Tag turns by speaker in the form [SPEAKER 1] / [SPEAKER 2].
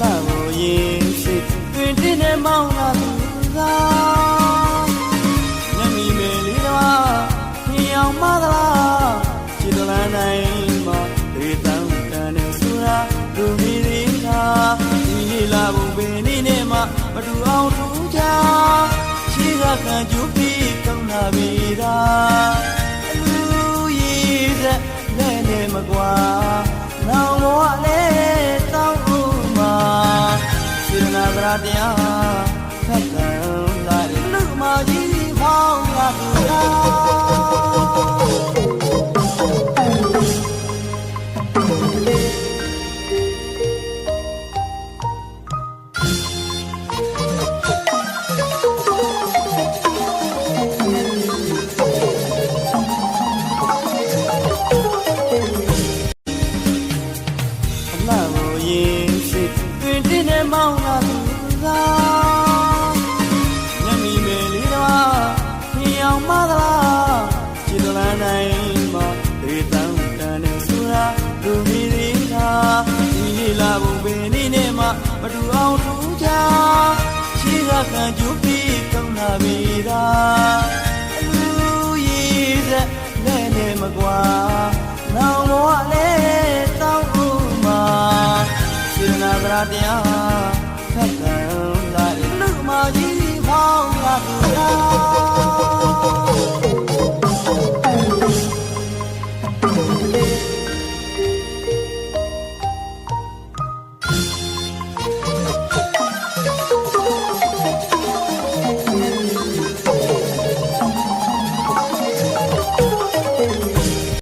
[SPEAKER 1] လာကိုရင်စိတ်တွင်တင်းနဲ့မောင်းလာသူသာညမီမေလေးတော့ညအောင်မသလားခြေတလန်းနိုင်မှာဒေတန်တန်နဲ့ဆူရာဒူမီရီသာဒီလေးလာဘုံပင်နေနဲ့မှမတူအောင်ထူးကြရှိကခံကျူပြီးကောင်းလာပြီသာအလူရည်တဲ့နဲ့နဲ့မကွာ သရာတရားဖတ်တယ်လာတယ်လူမကြီးဖောင်းလာသူသာအလှကိုရင်စိတ်တွင်တင်းနဲ့မောင်း တူအောင်ထူချာရှိရခံကျူပြီးကောင်းလာပြီလားအလူရည်သက်နဲ့နဲ့မကွာနောင်မောလဲတောင်းဦးမှာစေနာဗရာတရားခက်ခံလာလူမကြီးမောင်းလာပြီလား